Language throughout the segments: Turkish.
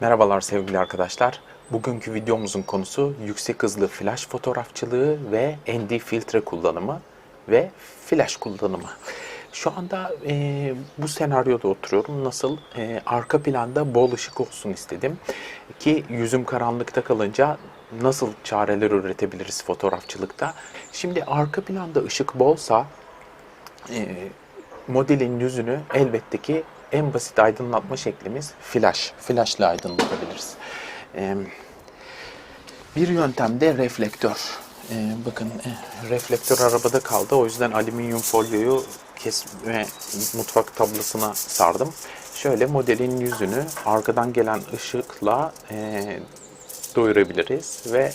Merhabalar sevgili arkadaşlar. Bugünkü videomuzun konusu yüksek hızlı flash fotoğrafçılığı ve ND filtre kullanımı ve flash kullanımı. Şu anda e, bu senaryoda oturuyorum. Nasıl? E, arka planda bol ışık olsun istedim. Ki yüzüm karanlıkta kalınca nasıl çareler üretebiliriz fotoğrafçılıkta? Şimdi arka planda ışık bolsa e, modelin yüzünü elbette ki en basit aydınlatma şeklimiz. Flash ile aydınlatabiliriz. E, bir yöntem de reflektör. E, bakın e, reflektör arabada kaldı. O yüzden alüminyum folyoyu kesme mutfak tablasına sardım. Şöyle modelin yüzünü arkadan gelen ışıkla e, doyurabiliriz ve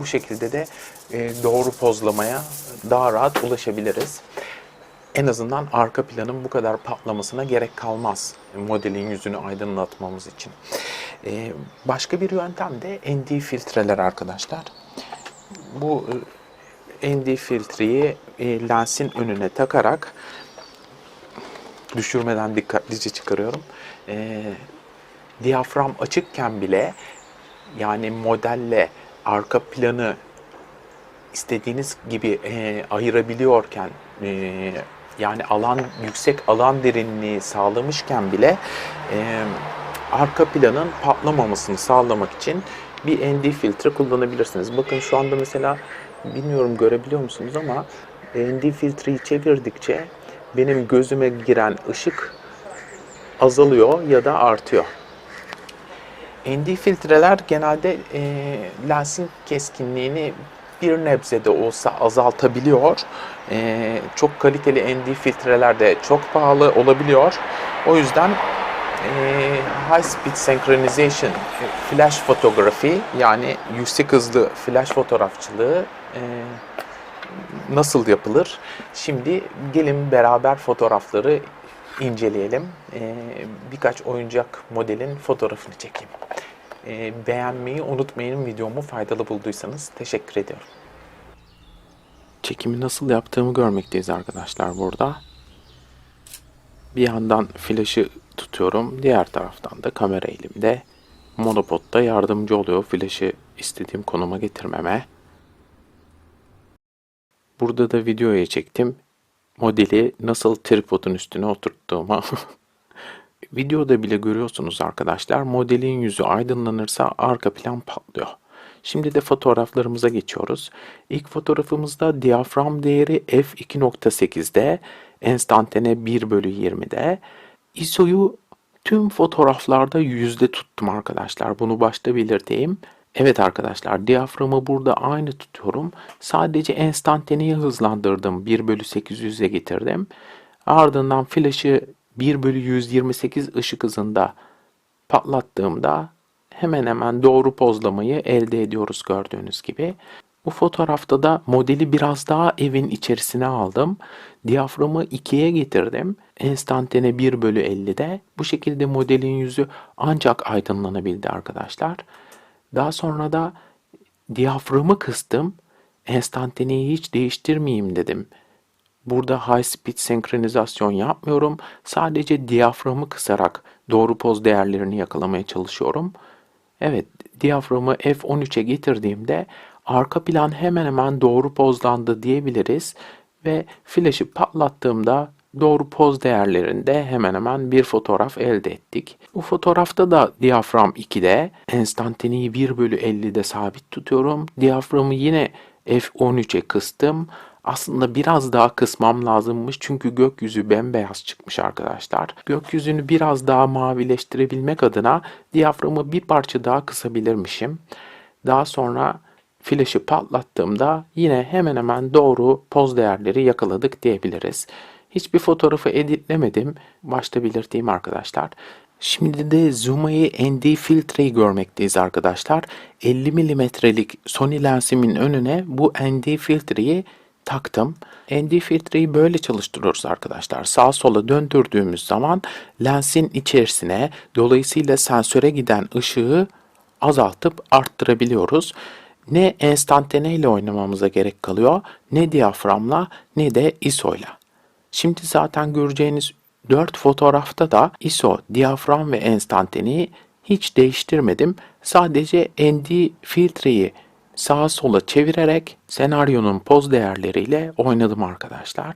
bu şekilde de e, doğru pozlamaya daha rahat ulaşabiliriz. En azından arka planın bu kadar patlamasına gerek kalmaz modelin yüzünü aydınlatmamız için. E, başka bir yöntem de ND filtreler arkadaşlar. Bu e, ND filtreyi e, lensin önüne takarak düşürmeden dikkatlice çıkarıyorum. E, diyafram açıkken bile yani modelle arka planı istediğiniz gibi e, ayırabiliyorken yani alan yüksek alan derinliği sağlamışken bile e, arka planın patlamamasını sağlamak için bir ND filtre kullanabilirsiniz. Bakın şu anda mesela bilmiyorum görebiliyor musunuz ama ND filtreyi çevirdikçe benim gözüme giren ışık azalıyor ya da artıyor. ND filtreler genelde e, lensin keskinliğini bir nebze de olsa azaltabiliyor. E, çok kaliteli ND filtreler de çok pahalı olabiliyor. O yüzden e, High Speed Synchronization e, Flash Photography yani yüksek hızlı flash fotoğrafçılığı e, nasıl yapılır? Şimdi gelin beraber fotoğrafları inceleyelim. Ee, birkaç oyuncak modelin fotoğrafını çekeyim. Ee, beğenmeyi unutmayın videomu faydalı bulduysanız. Teşekkür ediyorum. Çekimi nasıl yaptığımı görmekteyiz arkadaşlar burada. Bir yandan flaşı tutuyorum. Diğer taraftan da kamera elimde. Monopod da yardımcı oluyor flaşı istediğim konuma getirmeme. Burada da videoya çektim. Modeli nasıl tripodun üstüne oturttuğumu. Videoda bile görüyorsunuz arkadaşlar. Modelin yüzü aydınlanırsa arka plan patlıyor. Şimdi de fotoğraflarımıza geçiyoruz. İlk fotoğrafımızda diyafram değeri f2.8'de, enstantane 1 bölü 20'de. ISO'yu tüm fotoğraflarda yüzde tuttum arkadaşlar. Bunu başta belirteyim. Evet arkadaşlar diyaframı burada aynı tutuyorum. Sadece enstantaneyi hızlandırdım. 1 bölü 800'e getirdim. Ardından flaşı 1 bölü 128 ışık hızında patlattığımda hemen hemen doğru pozlamayı elde ediyoruz gördüğünüz gibi. Bu fotoğrafta da modeli biraz daha evin içerisine aldım. Diyaframı 2'ye getirdim. Enstantane 1 bölü 50'de. Bu şekilde modelin yüzü ancak aydınlanabildi arkadaşlar. Daha sonra da diyaframı kıstım. Enstantaneyi hiç değiştirmeyeyim dedim. Burada high speed senkronizasyon yapmıyorum. Sadece diyaframı kısarak doğru poz değerlerini yakalamaya çalışıyorum. Evet, diyaframı F13'e getirdiğimde arka plan hemen hemen doğru pozlandı diyebiliriz ve flaşı patlattığımda doğru poz değerlerinde hemen hemen bir fotoğraf elde ettik. Bu fotoğrafta da diyafram 2'de, enstantaneyi 1 bölü 50'de sabit tutuyorum. Diyaframı yine F13'e kıstım. Aslında biraz daha kısmam lazımmış çünkü gökyüzü bembeyaz çıkmış arkadaşlar. Gökyüzünü biraz daha mavileştirebilmek adına diyaframı bir parça daha kısabilirmişim. Daha sonra flaşı patlattığımda yine hemen hemen doğru poz değerleri yakaladık diyebiliriz. Hiçbir fotoğrafı editlemedim. Başta belirteyim arkadaşlar. Şimdi de Zooma'yı ND filtreyi görmekteyiz arkadaşlar. 50 milimetrelik Sony lensimin önüne bu ND filtreyi taktım. ND filtreyi böyle çalıştırıyoruz arkadaşlar. Sağa sola döndürdüğümüz zaman lensin içerisine dolayısıyla sensöre giden ışığı azaltıp arttırabiliyoruz. Ne enstantane ile oynamamıza gerek kalıyor, ne diyaframla ne de ISO ile. Şimdi zaten göreceğiniz 4 fotoğrafta da ISO, diyafram ve enstantaneyi hiç değiştirmedim. Sadece ND filtreyi sağa sola çevirerek senaryonun poz değerleriyle oynadım arkadaşlar.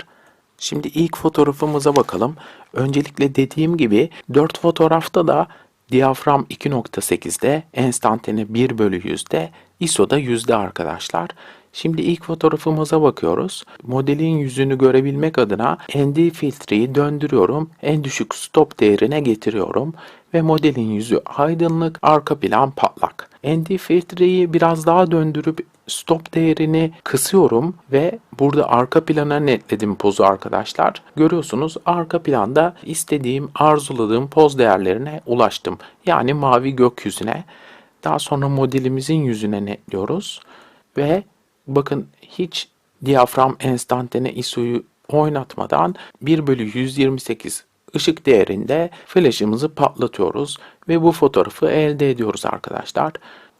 Şimdi ilk fotoğrafımıza bakalım. Öncelikle dediğim gibi 4 fotoğrafta da diyafram 2.8'de, enstantane 1 bölü 100'de, ISO'da yüzde arkadaşlar. Şimdi ilk fotoğrafımıza bakıyoruz. Modelin yüzünü görebilmek adına ND filtreyi döndürüyorum. En düşük stop değerine getiriyorum. Ve modelin yüzü aydınlık, arka plan patlak. ND filtreyi biraz daha döndürüp stop değerini kısıyorum ve burada arka plana netledim pozu arkadaşlar. Görüyorsunuz arka planda istediğim, arzuladığım poz değerlerine ulaştım. Yani mavi gökyüzüne. Daha sonra modelimizin yüzüne netliyoruz ve bakın hiç diyafram enstantane ISO'yu oynatmadan 1 bölü 128 ışık değerinde flash'ımızı patlatıyoruz ve bu fotoğrafı elde ediyoruz arkadaşlar.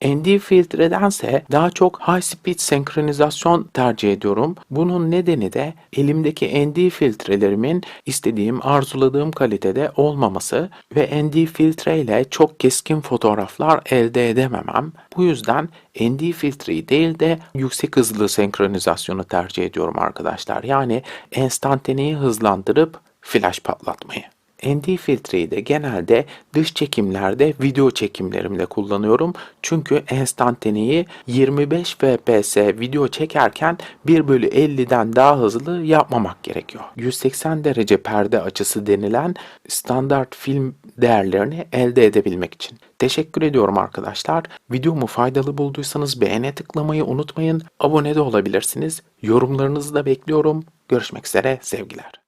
ND filtredense daha çok high speed senkronizasyon tercih ediyorum. Bunun nedeni de elimdeki ND filtrelerimin istediğim, arzuladığım kalitede olmaması ve ND filtre ile çok keskin fotoğraflar elde edememem. Bu yüzden ND filtreyi değil de yüksek hızlı senkronizasyonu tercih ediyorum arkadaşlar. Yani enstantaneyi hızlandırıp flash patlatmayı. ND filtreyi de genelde dış çekimlerde video çekimlerimde kullanıyorum. Çünkü enstantaneyi 25 fps video çekerken 1 bölü 50'den daha hızlı yapmamak gerekiyor. 180 derece perde açısı denilen standart film değerlerini elde edebilmek için. Teşekkür ediyorum arkadaşlar. Videomu faydalı bulduysanız beğene tıklamayı unutmayın. Abone de olabilirsiniz. Yorumlarınızı da bekliyorum. Görüşmek üzere sevgiler.